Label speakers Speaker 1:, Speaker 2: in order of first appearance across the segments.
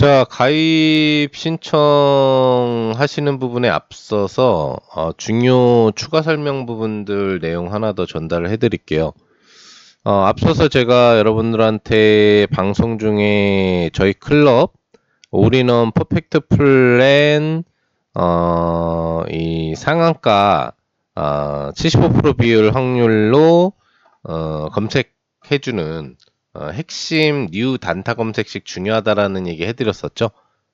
Speaker 1: 자, 가입 신청하시는 부분에 앞서서 어, 중요 추가 설명 부분들 내용 하나 더 전달을 해드릴게요. 어, 앞서서 제가 여러분들한테 방송 중에 저희 클럽 올인원 퍼펙트 플랜 어, 이 상한가 어, 75% 비율 확률로 어, 검색해주는 어, 핵심 뉴 단타 검색식 중요하다라는 얘기 해드렸었죠.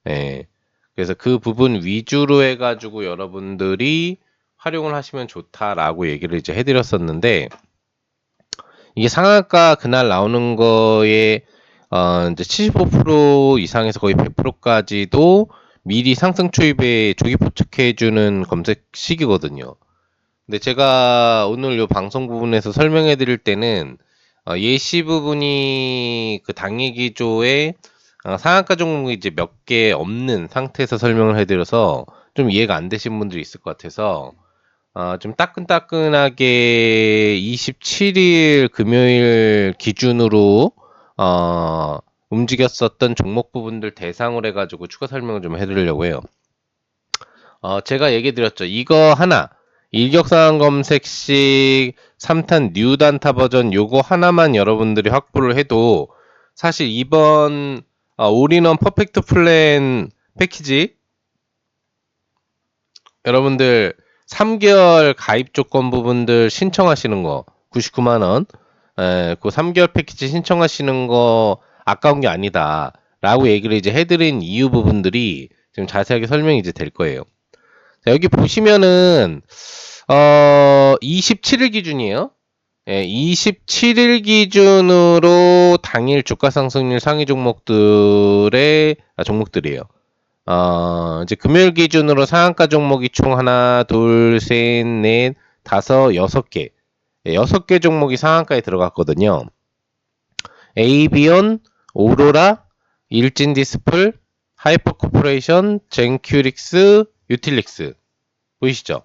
Speaker 1: 예. 그래서 그 부분 위주로 해가지고 여러분들이 활용을 하시면 좋다라고 얘기를 이제 해드렸었는데 이게 상한가 그날 나오는 거에 어, 이제 75% 이상에서 거의 100%까지도 미리 상승 초입에 조기 포착해주는 검색식이거든요. 근데 제가 오늘 요 방송 부분에서 설명해 드릴 때는 어, 예시 부분이 그 당일 기조에 어, 상한가 종목이 이제 몇 개 없는 상태에서 설명을 해드려서 좀 이해가 안 되신 분들이 있을 것 같아서 어, 좀 따끈따끈하게 27일 금요일 기준으로 어, 움직였었던 종목 부분들 대상으로 해가지고 추가 설명을 좀 해드리려고 해요. 어, 제가 얘기 드렸죠. 이거 하나 일격상한 검색식 3탄 뉴 단타 버전 요거 하나만 여러분들이 확보를 해도 사실 이번 어, 올인원 퍼펙트 플랜 패키지 여러분들 3개월 가입 조건 부분들 신청하시는 거 99만원. 에, 그 3개월 패키지 신청하시는 거 아까운 게 아니다 라고 얘기를 이제 해드린 이유 부분들이 지금 자세하게 설명이 이제 될 거예요 자, 여기 보시면은 어 27일 기준이에요 예, 27일 기준으로 당일 주가 상승률 상위 종목들의 아, 종목들이에요. 어, 이제 금요일 기준으로 상한가 종목이 총 하나, 둘, 셋, 넷, 다섯, 여섯 개. 예, 여섯 개 종목이 상한가에 들어갔거든요. 에이비온, 오로라, 일진 디스플, 하이퍼 코퍼레이션, 젠큐릭스, 유틸릭스. 보이시죠?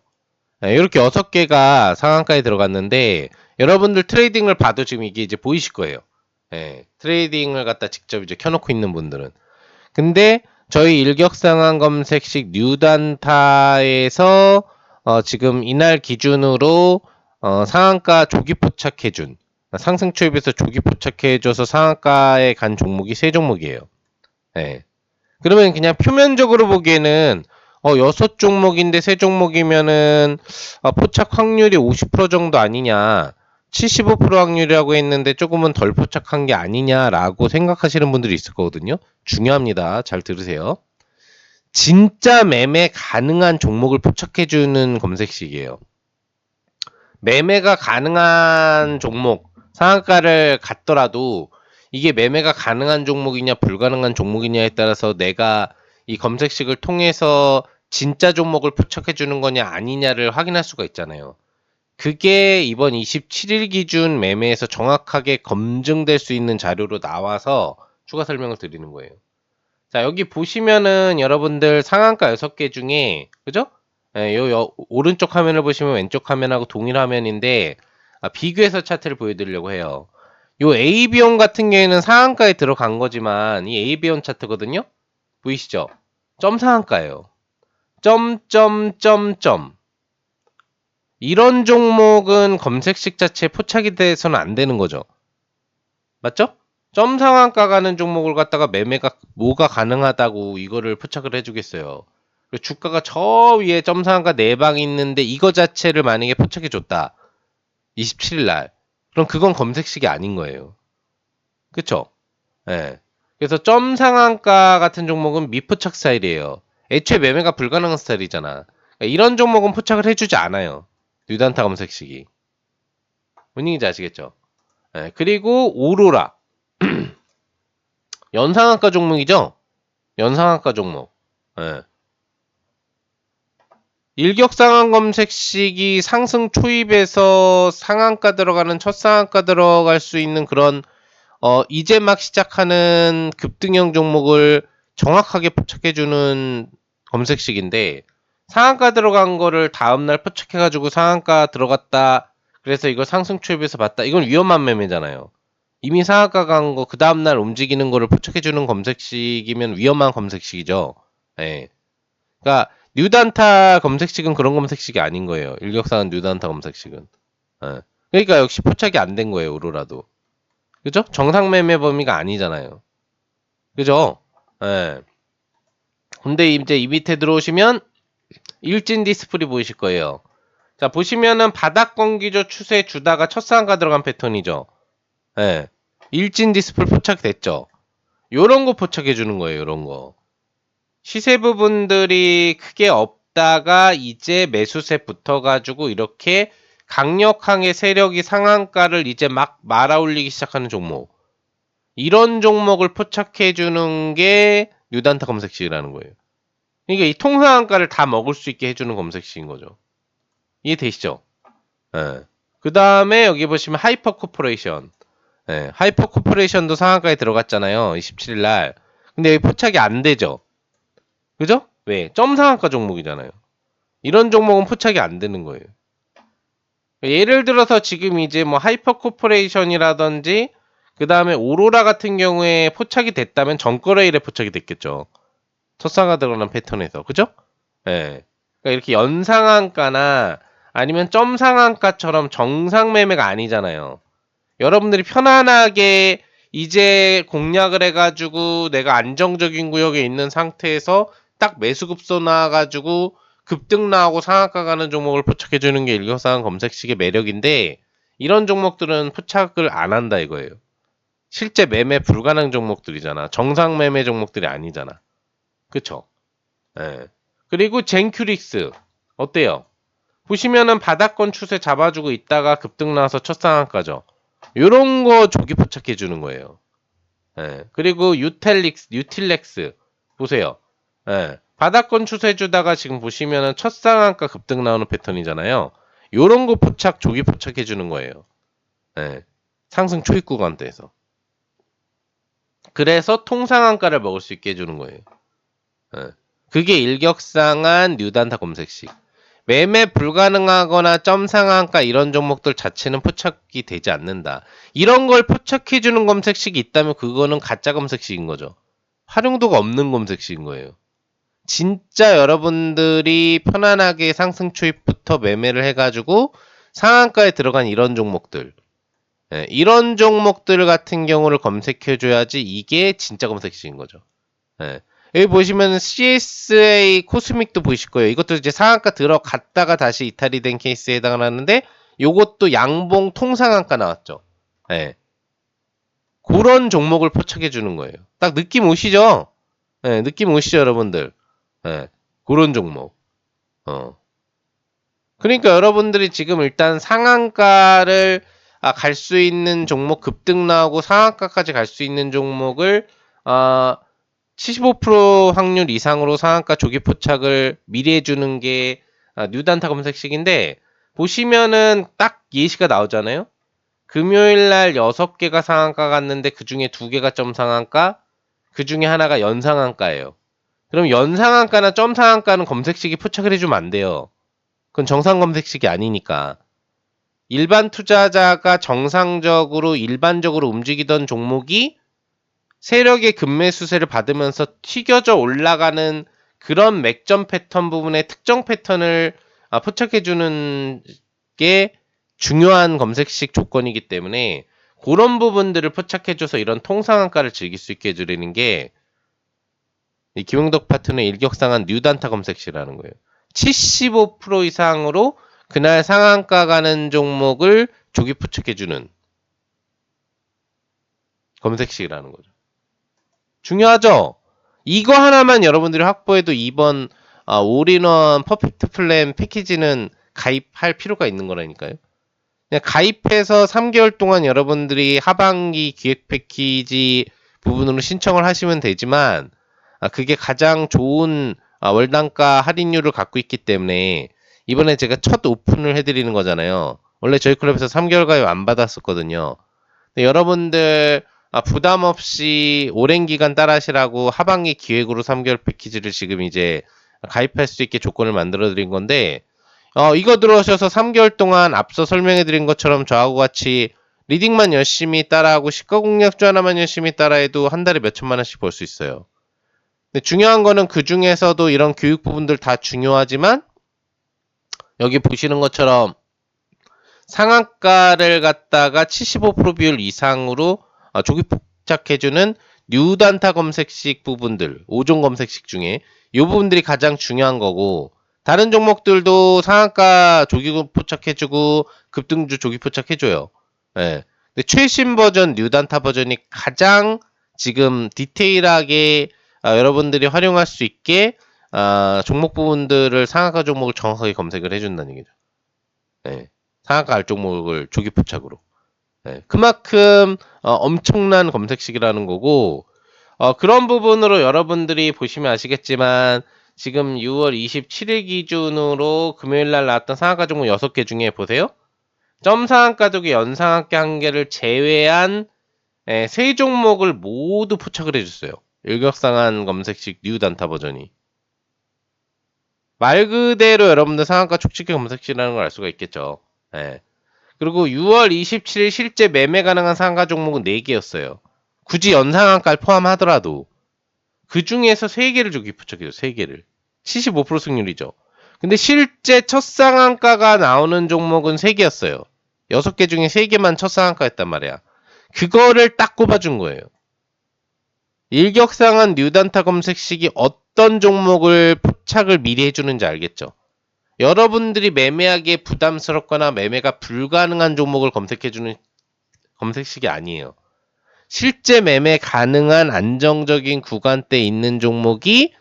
Speaker 1: 예, 이렇게 여섯 개가 상한가에 들어갔는데 여러분들 트레이딩을 봐도 지금 이게 이제 보이실 거예요. 예, 트레이딩을 갖다 직접 이제 켜놓고 있는 분들은. 근데 저희 일격상한 검색식 뉴단타에서 어, 지금 이날 기준으로 어, 상한가 조기 포착해준 상승 초입에서 조기 포착해줘서 상한가에 간 종목이 세 종목이에요. 예. 그러면 그냥 표면적으로 보기에는 어, 여섯 종목인데 세 종목이면은 어, 포착 확률이 50% 정도 아니냐. 75% 확률이라고 했는데 조금은 덜 포착한 게 아니냐라고 생각하시는 분들이 있을 거거든요. 중요합니다. 잘 들으세요. 진짜 매매 가능한 종목을 포착해주는 검색식이에요. 매매가 가능한 종목, 상한가를 갔더라도 이게 매매가 가능한 종목이냐 불가능한 종목이냐에 따라서 내가 이 검색식을 통해서 진짜 종목을 포착해 주는 거냐 아니냐를 확인할 수가 있잖아요. 그게 이번 27일 기준 매매에서 정확하게 검증될 수 있는 자료로 나와서 추가 설명을 드리는 거예요. 자, 여기 보시면은 여러분들 상한가 6개 중에, 그죠? 예, 요, 요 오른쪽 화면을 보시면 왼쪽 화면하고 동일 화면인데, 아, 비교해서 차트를 보여드리려고 해요. 요 AB온 같은 경우에는 상한가에 들어간 거지만, 이 AB온 차트거든요? 보이시죠? 점 상한가예요. 점, 점, 점, 점. 이런 종목은 검색식 자체에 포착이 돼서는 안 되는 거죠. 맞죠? 점 상한가 가는 종목을 갖다가 매매가 뭐가 가능하다고 이거를 포착을 해주겠어요. 주가가 저 위에 점 상한가 4방 있는데 이거 자체를 만약에 포착해 줬다. 27일 날. 그럼 그건 검색식이 아닌 거예요. 그쵸? 예. 네. 그래서 점 상한가 같은 종목은 미포착 스타일이에요. 애초에 매매가 불가능한 스타일이잖아. 그러니까 이런 종목은 포착을 해주지 않아요. 뉴단타 검색식이. 뭔 얘기인지 아시겠죠? 네, 그리고 오로라. 연상한가 종목이죠? 연상한가 종목. 네. 일격상한 검색식이 상승 초입에서 상한가 들어가는 첫 상한가 들어갈 수 있는 그런 어, 이제 막 시작하는 급등형 종목을 정확하게 포착해주는 검색식인데 상한가 들어간 거를 다음날 포착해가지고 상한가 들어갔다. 그래서 이거 상승 초입에서 봤다. 이건 위험한 매매잖아요. 이미 상한가 간 거 그 다음날 움직이는 거를 포착해주는 검색식이면 위험한 검색식이죠. 예. 그러니까 뉴단타 검색식은 그런 검색식이 아닌 거예요. 일격상은 뉴단타 검색식은. 예. 그러니까 역시 포착이 안 된 거예요. 오로라도. 그죠? 정상 매매 범위가 아니잖아요. 그죠? 예. 근데 이제 이 밑에 들어오시면 일진 디스플이 보이실 거예요. 자, 보시면은 바닥권 기조 추세 주다가 첫 상가 들어간 패턴이죠. 예. 일진 디스플 포착됐죠. 요런 거 포착해 주는 거예요. 요런 거. 시세 부분들이 크게 없다가 이제 매수세 붙어가지고 이렇게 강력하게 세력이 상한가를 이제 막 말아 올리기 시작하는 종목. 이런 종목을 포착해 주는 게 뉴단타 검색식이라는 거예요. 그러니까 이 통상한가를 다 먹을 수 있게 해주는 검색식인 거죠. 이해되시죠? 예. 그 다음에 여기 보시면 하이퍼 코퍼레이션. 예, 하이퍼 코퍼레이션도 상한가에 들어갔잖아요. 27일 날. 근데 여기 포착이 안 되죠. 그죠? 왜? 점 상한가 종목이잖아요. 이런 종목은 포착이 안 되는 거예요. 예를 들어서 지금 이제 뭐 하이퍼 코퍼레이션이라든지 그 다음에 오로라 같은 경우에 포착이 됐다면 전거래일에 포착이 됐겠죠. 첫상가 들어가는 패턴에서. 그죠? 예. 그러니까 이렇게 연상한가나 아니면 점상한가처럼 정상 매매가 아니잖아요. 여러분들이 편안하게 이제 공략을 해가지고 내가 안정적인 구역에 있는 상태에서 딱 매수급소 나와가지고 급등 나오고 상한가 가는 종목을 포착해주는 게 일격상한 검색식의 매력인데 이런 종목들은 포착을 안 한다 이거예요. 실제 매매 불가능 종목들이잖아. 정상 매매 종목들이 아니잖아. 그쵸? 예. 그리고 젠큐릭스 어때요? 보시면은 바닥권 추세 잡아주고 있다가 급등 나와서 첫 상한가죠. 요런 거 조기 포착해 주는 거예요. 예. 그리고 유텔릭스, 유틸렉스 보세요. 예. 바닥권 추세 주다가 지금 보시면은 첫 상한가 급등 나오는 패턴이잖아요. 요런 거 포착 조기 포착해 주는 거예요. 예. 상승 초입 구간대에서. 그래서 통상한가를 먹을 수 있게 해주는 거예요. 예. 그게 일격상한 뉴단타 검색식. 매매 불가능하거나 점상한가 이런 종목들 자체는 포착이 되지 않는다. 이런 걸 포착해주는 검색식이 있다면 그거는 가짜 검색식인 거죠. 활용도가 없는 검색식인 거예요. 진짜 여러분들이 편안하게 상승 초입부터 매매를 해가지고 상한가에 들어간 이런 종목들. 예, 이런 종목들 같은 경우를 검색해줘야지 이게 진짜 검색식인 거죠. 예. 여기 보시면 CSA 코스믹도 보이실 거예요. 이것도 이제 상한가 들어갔다가 다시 이탈이 된 케이스에 해당하는데 요것도 양봉 통상한가 나왔죠. 예. 그런 종목을 포착해 주는 거예요. 딱 느낌 오시죠? 예, 느낌 오시죠, 여러분들? 예. 그런 종목. 어. 그러니까 여러분들이 지금 일단 상한가를 아, 갈 수 있는 종목 급등 나오고 상한가까지 갈 수 있는 종목을 아, 75% 확률 이상으로 상한가 조기 포착을 미리 해주는 게 아, 뉴단타 검색식인데 보시면은 딱 예시가 나오잖아요. 금요일 날 6개가 상한가 갔는데 그 중에 2개가 점 상한가, 그 중에 하나가 연상한가예요. 그럼 연상한가나 점 상한가는 검색식이 포착을 해주면 안 돼요. 그건 정상 검색식이 아니니까. 일반 투자자가 정상적으로 일반적으로 움직이던 종목이 세력의 급매수세를 받으면서 튀겨져 올라가는 그런 맥점 패턴 부분의 특정 패턴을 아, 포착해주는 게 중요한 검색식 조건이기 때문에 그런 부분들을 포착해줘서 이런 통상한가를 즐길 수 있게 해주려는 게이 김용덕 파트너의 일격상한 뉴단타 검색식이라는 거예요. 75% 이상으로 그날 상한가 가는 종목을 조기 포착해주는 검색식이라는 거죠. 중요하죠? 이거 하나만 여러분들이 확보해도 이번 아, 올인원 퍼펙트 플랜 패키지는 가입할 필요가 있는 거라니까요. 그냥 가입해서 3개월 동안 여러분들이 하반기 기획 패키지 부분으로 신청을 하시면 되지만 아, 그게 가장 좋은 아, 월단가 할인율을 갖고 있기 때문에 이번에 제가 첫 오픈을 해드리는 거잖아요. 원래 저희 클럽에서 3개월 가입 안 받았었거든요. 여러분들 아, 부담 없이 오랜 기간 따라하시라고 하반기 기획으로 3개월 패키지를 지금 이제 가입할 수 있게 조건을 만들어 드린 건데, 어, 이거 들어오셔서 3개월 동안 앞서 설명해 드린 것처럼 저하고 같이 리딩만 열심히 따라하고 시가 공략주 하나만 열심히 따라해도 한 달에 몇 천만 원씩 벌 수 있어요. 근데 중요한 거는 그 중에서도 이런 교육 부분들 다 중요하지만 여기 보시는 것처럼 상한가를 갖다가 75% 비율 이상으로 아, 조기 포착해주는 뉴단타 검색식 부분들, 5종 검색식 중에 이 부분들이 가장 중요한 거고 다른 종목들도 상한가 조기 포착해주고 급등주 조기 포착해줘요. 예. 근데 최신 버전 뉴단타 버전이 가장 지금 디테일하게 아, 여러분들이 활용할 수 있게 아, 종목 부분들을 상한가 종목을 정확하게 검색을 해준다는 얘기죠. 예. 상한가 알 종목을 조기 포착으로. 예. 그만큼 어, 엄청난 검색식이라는 거고 어, 그런 부분으로 여러분들이 보시면 아시겠지만 지금 6월 27일 기준으로 금요일 날 나왔던 상한가 종목 6개 중에 보세요. 점 상한가족의 연상한가 한 개를 제외한 예, 세 종목을 모두 포착을 해줬어요. 일격상한 검색식 뉴 단타 버전이. 말 그대로 여러분들 상한가 촉촉기 검색식이라는 걸 알 수가 있겠죠. 예. 그리고 6월 27일 실제 매매 가능한 상한가 종목은 4개였어요. 굳이 연상한가를 포함하더라도 그 중에서 3개를 주기 포착해요. 3개를. 75% 승률이죠. 근데 실제 첫 상한가가 나오는 종목은 3개였어요. 6개 중에 3개만 첫 상한가였단 말이야. 그거를 딱 꼽아준 거예요. 일격상한 뉴단타 검색식이 어떤 종목을 포착을 미리 해주는지 알겠죠? 여러분들이 매매하기에 부담스럽거나 매매가 불가능한 종목을 검색해주는 검색식이 아니에요. 실제 매매 가능한 안정적인 구간대에 있는 종목이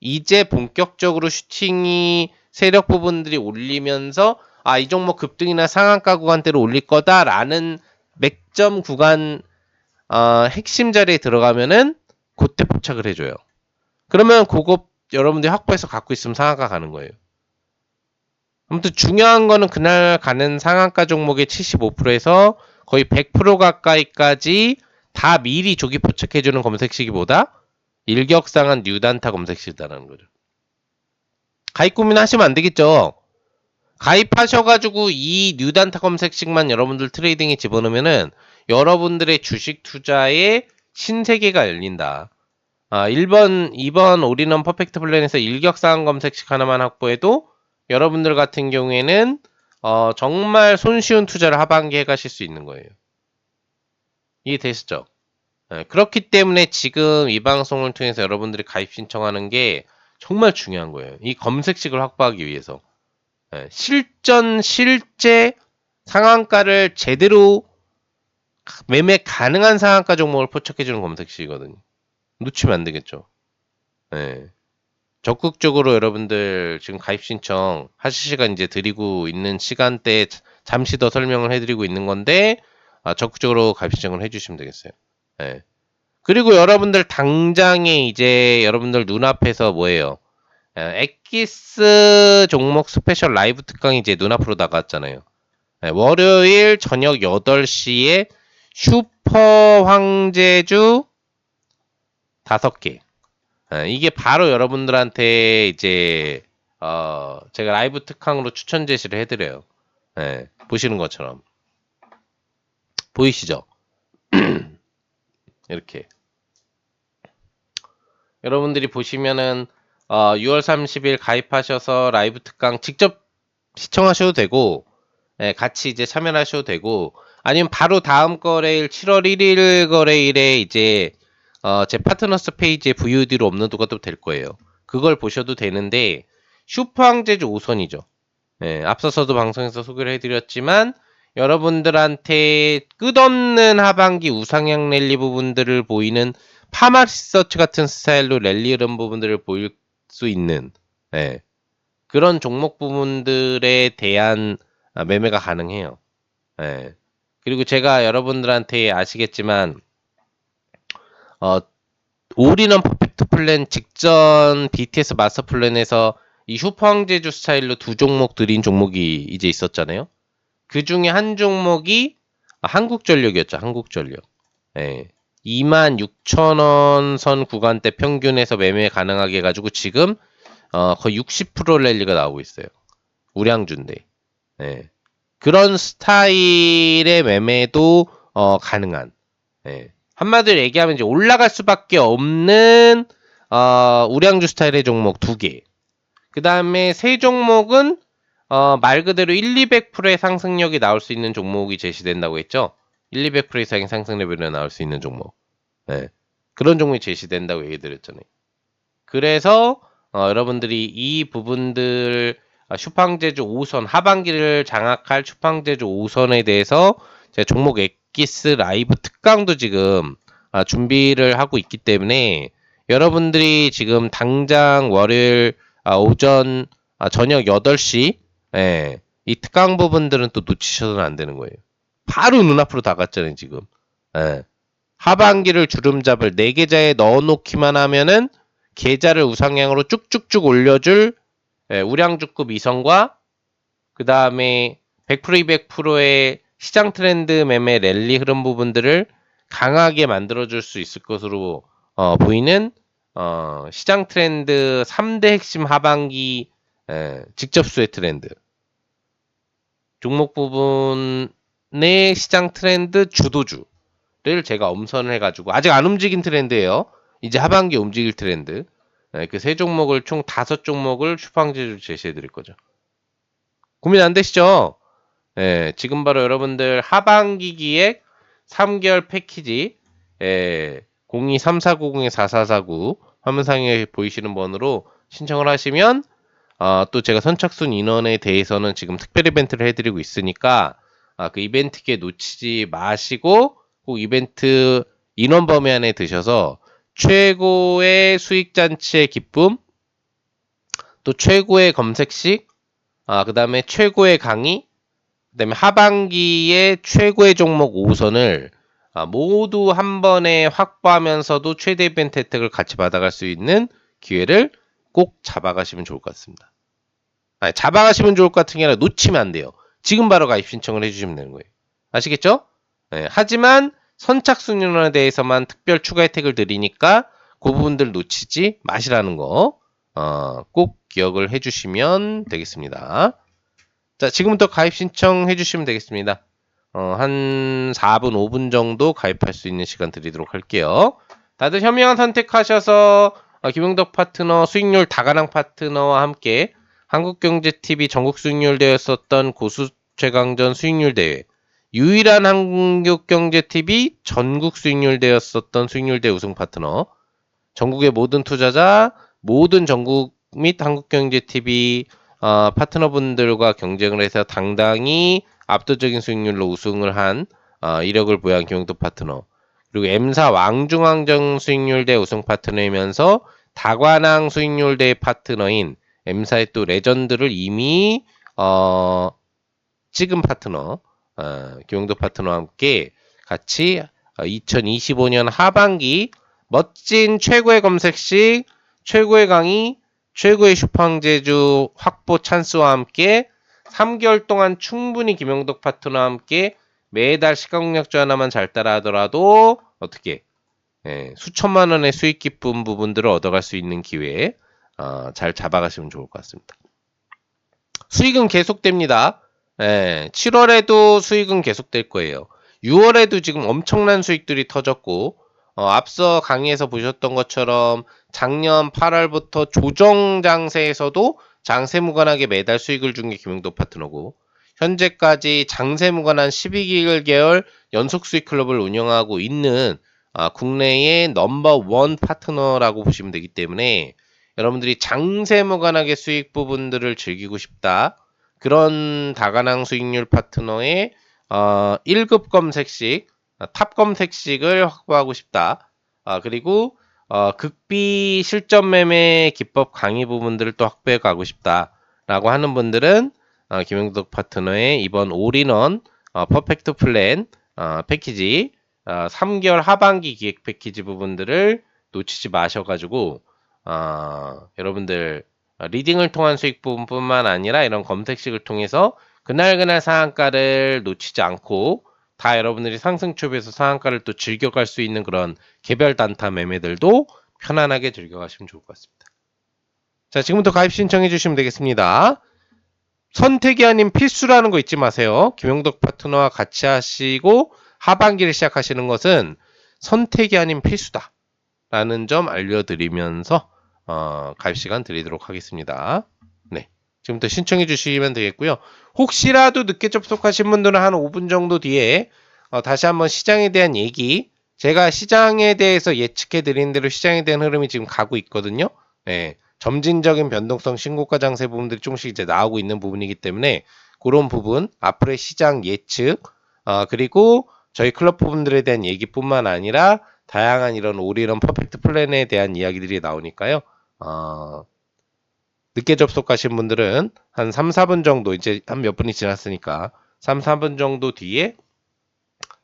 Speaker 1: 이제 본격적으로 슈팅이 세력 부분들이 올리면서 아, 이 종목 급등이나 상한가 구간대로 올릴 거다라는 맥점 구간 어, 핵심 자리에 들어가면은 그때 포착을 해줘요. 그러면 그거 여러분들이 확보해서 갖고 있으면 상한가 가는 거예요. 아무튼 중요한 거는 그날 가는 상한가 종목의 75%에서 거의 100% 가까이까지 다 미리 조기 포착해주는 검색시기보다 일격상한 뉴단타 검색시다라는 거죠. 가입 고민하시면 안 되겠죠. 가입하셔가지고 이 뉴단타 검색식만 여러분들 트레이딩에 집어넣으면은 여러분들의 주식 투자에 신세계가 열린다. 아, 1번, 2번 올인원 퍼펙트 플랜에서 일격상한 검색식 하나만 확보해도 여러분들 같은 경우에는 어, 정말 손쉬운 투자를 하반기에 가실 수 있는 거예요. 이해되시죠? 네, 그렇기 때문에 지금 이 방송을 통해서 여러분들이 가입 신청하는 게 정말 중요한 거예요. 이 검색식을 확보하기 위해서. 네, 실전, 실제 상한가를 제대로 매매 가능한 상한가 종목을 포착해주는 검색식이거든요. 놓치면 안 되겠죠. 네. 적극적으로 여러분들 지금 가입 신청 하실 시간 이제 드리고 있는 시간대에 잠시 더 설명을 해드리고 있는 건데 아, 적극적으로 가입 신청을 해주시면 되겠어요. 네. 그리고 여러분들 당장에 이제 여러분들 눈앞에서 뭐예요? 엑기스 종목 스페셜 라이브 특강이 이제 눈앞으로 나갔잖아요. 네, 월요일 저녁 8시에 슈퍼 황제주 5개. 예, 이게 바로 여러분들한테 이제 어 제가 라이브 특강으로 추천 제시를 해드려요. 예, 보시는 것처럼 보이시죠? 이렇게 여러분들이 보시면은 어, 6월 30일 가입하셔서 라이브 특강 직접 시청하셔도 되고 예, 같이 이제 참여하셔도 되고 아니면 바로 다음 거래일 7월 1일 거래일에 이제 어, 제 파트너스 페이지에 VOD로 업로드가 될 거예요. 그걸 보셔도 되는데 슈퍼항제주 5선이죠. 예, 앞서서도 방송에서 소개를 해드렸지만 여러분들한테 끝없는 하반기 우상향 랠리 부분들을 보이는 파마 리서치 같은 스타일로 랠리 이런 부분들을 보일 수 있는 예, 그런 종목 부분들에 대한 매매가 가능해요. 예. 그리고 제가 여러분들한테 아시겠지만 어, 올인원 퍼펙트 플랜 직전 BTS 마스터 플랜에서 이 슈퍼항제주 스타일로 두 종목 드린 종목이 이제 있었잖아요. 그 중에 한 종목이 한국전력이었죠. 한국전력. 예. 26,000원 선 구간대 평균에서 매매 가능하게 해가지고 지금 어, 거의 60% 랠리가 나오고 있어요. 우량주인데. 예. 그런 스타일의 매매도 어, 가능한. 예. 한마디로 얘기하면 이제 올라갈 수밖에 없는 어, 우량주 스타일의 종목 두 개. 그 다음에 세 종목은 어, 말 그대로 1, 200%의 상승력이 나올 수 있는 종목이 제시된다고 했죠. 1, 200% 이상의 상승 레벨이 나올 수 있는 종목. 예. 그런 종목이 제시된다고 얘기 드렸잖아요. 그래서 어, 여러분들이 이 부분들 아, 슈팡제주 5선 하반기를 장악할 슈팡제주 5선에 대해서 제가 종목 엑기스 라이브 특강도 지금 아, 준비를 하고 있기 때문에 여러분들이 지금 당장 월요일 아, 오전 아, 저녁 8시 예, 이 특강 부분들은 또 놓치셔서는 안 되는 거예요. 바로 눈앞으로 다갔잖아요 지금. 예. 하반기를 주름잡을 네 계좌에 넣어놓기만 하면은 계좌를 우상향으로 쭉쭉쭉 올려줄 예, 우량주급 이성과 그 다음에 100% 200%의 시장 트렌드 매매 랠리 흐름 부분들을 강하게 만들어줄 수 있을 것으로 어, 보이는 어, 시장 트렌드 3대 핵심 하반기 예, 직접수의 트렌드 종목 부분의 시장 트렌드 주도주를 제가 엄선을 해가지고 아직 안 움직인 트렌드예요. 이제 하반기 움직일 트렌드 그 세 종목을 총 다섯 종목을 슈팡제주 제시해 드릴 거죠. 고민 안 되시죠? 예, 지금 바로 여러분들 하반기 기획 3개월 패키지 예, 023490-4449 화면상에 보이시는 번호로 신청을 하시면 어, 또 제가 선착순 인원에 대해서는 지금 특별 이벤트를 해드리고 있으니까 아, 그 이벤트기에 놓치지 마시고 꼭 이벤트 인원 범위 안에 드셔서 최고의 수익 잔치의 기쁨, 또 최고의 검색식, 아, 그 다음에 최고의 강의, 그 다음에 하반기에 최고의 종목 5선을 아, 모두 한 번에 확보하면서도 최대 이벤트 혜택을 같이 받아갈 수 있는 기회를 꼭 잡아가시면 좋을 것 같습니다. 아니, 잡아가시면 좋을 것 같은 게 아니라 놓치면 안 돼요. 지금 바로 가입 신청을 해주시면 되는 거예요. 아시겠죠? 네, 하지만 선착순 인원에 대해서만 특별 추가 혜택을 드리니까 그 부분들 놓치지 마시라는 거, 어, 꼭 기억을 해주시면 되겠습니다. 자, 지금부터 가입 신청해 주시면 되겠습니다. 어, 한 4분, 5분 정도 가입할 수 있는 시간 드리도록 할게요. 다들 현명한 선택하셔서 어, 김용덕 파트너 수익률 다가랑 파트너와 함께 한국경제TV 전국 수익률 대회였었던 고수 최강전 수익률 대회 유일한 한국경제TV 전국 수익률 대회였었던 수익률 대회 우승 파트너 전국의 모든 투자자 모든 전국 및 한국경제TV 어, 파트너분들과 경쟁을 해서 당당히 압도적인 수익률로 우승을 한 어, 이력을 보유한 김용덕 파트너 그리고 M사 왕중왕정 수익률대 우승 파트너이면서 다관왕 수익률대 파트너인 M사의 또 레전드를 이미 어, 찍은 파트너 어, 김용덕 파트너와 함께 같이 2025년 하반기 멋진 최고의 검색식, 최고의 강의, 최고의 슈팡제주 확보 찬스와 함께 3개월 동안 충분히 김용덕 파트너와 함께 매달 시간공략주 하나만 잘 따라하더라도 어떻게 예, 수천만 원의 수익 기쁨 부분들을 얻어갈 수 있는 기회 어, 잘 잡아가시면 좋을 것 같습니다. 수익은 계속됩니다. 예, 7월에도 수익은 계속될 거예요. 6월에도 지금 엄청난 수익들이 터졌고 어, 앞서 강의에서 보셨던 것처럼 작년 8월부터 조정 장세에서도 장세 무관하게 매달 수익을 준 게 김용도 파트너고 현재까지 장세 무관한 12개월 연속 수익 클럽을 운영하고 있는 아, 국내의 넘버 원 파트너라고 보시면 되기 때문에 여러분들이 장세 무관하게 수익 부분들을 즐기고 싶다. 그런 다가낭 수익률 파트너의 어, 1급 검색식, 탑 검색식을 확보하고 싶다. 아, 그리고 어, 극비 실전 매매 기법 강의 부분들을 또 확보해 가고 싶다라고 하는 분들은 어, 김영덕 파트너의 이번 올인원 어, 퍼펙트 플랜 어, 패키지 어, 3개월 하반기 기획 패키지 부분들을 놓치지 마셔가지고 어, 여러분들 리딩을 통한 수익 부분뿐만 아니라 이런 검색식을 통해서 그날그날 상한가를 놓치지 않고 다 여러분들이 상승 촉에서 상한가를 또 즐겨갈 수 있는 그런 개별 단타 매매들도 편안하게 즐겨가시면 좋을 것 같습니다. 자, 지금부터 가입 신청해 주시면 되겠습니다. 선택이 아닌 필수라는 거 잊지 마세요. 김용덕 파트너와 같이 하시고 하반기를 시작하시는 것은 선택이 아닌 필수다. 라는 점 알려드리면서 어, 가입 시간 드리도록 하겠습니다. 네. 지금부터 신청해 주시면 되겠고요. 혹시라도 늦게 접속하신 분들은 한 5분 정도 뒤에 어, 다시 한번 시장에 대한 얘기 제가 시장에 대해서 예측해 드린 대로 시장에 대한 흐름이 지금 가고 있거든요. 네. 점진적인 변동성 신고가 장세 부분들이 조금씩 이제 나오고 있는 부분이기 때문에 그런 부분 앞으로의 시장 예측 어, 그리고 저희 클럽 부분들에 대한 얘기뿐만 아니라 다양한 이런 올이런 퍼펙트 플랜에 대한 이야기들이 나오니까요. 어, 늦게 접속하신 분들은 한 3, 4분 정도 이제 한 몇 분이 지났으니까 3, 4분 정도 뒤에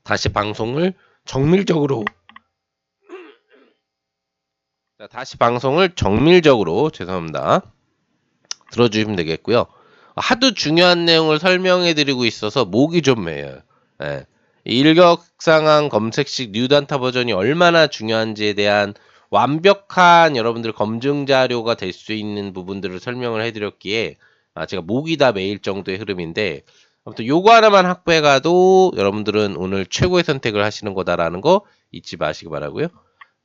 Speaker 1: 다시 방송을 정밀적으로 자, 다시 방송을 정밀적으로 죄송합니다. 들어주시면 되겠고요. 하도 중요한 내용을 설명해 드리고 있어서 목이 좀 메여요. 예. 일격상황 검색식 뉴단타 버전이 얼마나 중요한지에 대한 완벽한 여러분들 검증 자료가 될 수 있는 부분들을 설명을 해드렸기에 아, 제가 목이 다 메일 정도의 흐름인데 아무튼 요거 하나만 확보해 가도 여러분들은 오늘 최고의 선택을 하시는 거다라는 거 잊지 마시기 바라고요.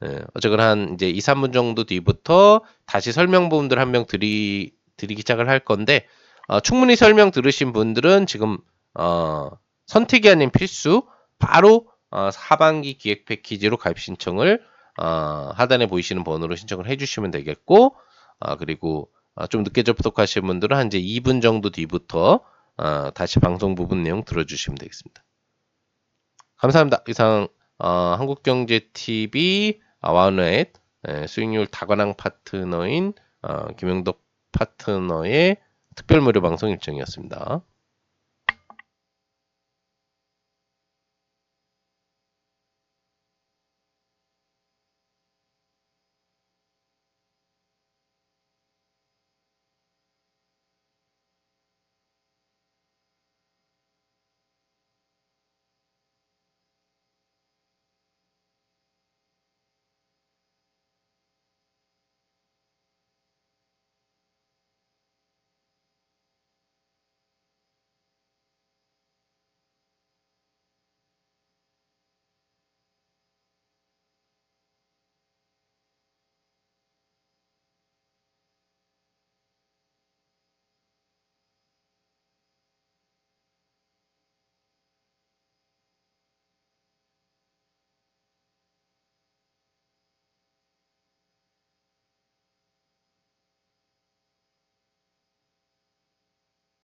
Speaker 1: 예, 어쨌거나 한 이제 2, 3분 정도 뒤부터 다시 설명 부분들 한 명 드리 드리기 시작을 할 건데 어, 충분히 설명 들으신 분들은 지금 어, 선택이 아닌 필수 바로 어, 하반기 기획 패키지로 가입 신청을 어, 하단에 보이시는 번호로 신청을 해주시면 되겠고 어, 그리고 어, 좀 늦게 접속하신 분들은 한 이제 2분 정도 뒤부터 어, 다시 방송 부분 내용 들어주시면 되겠습니다. 감사합니다. 이상 어, 한국경제TV 아와넷 예, 수익률 다관왕 파트너인 어, 김영덕 파트너의 특별 무료 방송 일정이었습니다.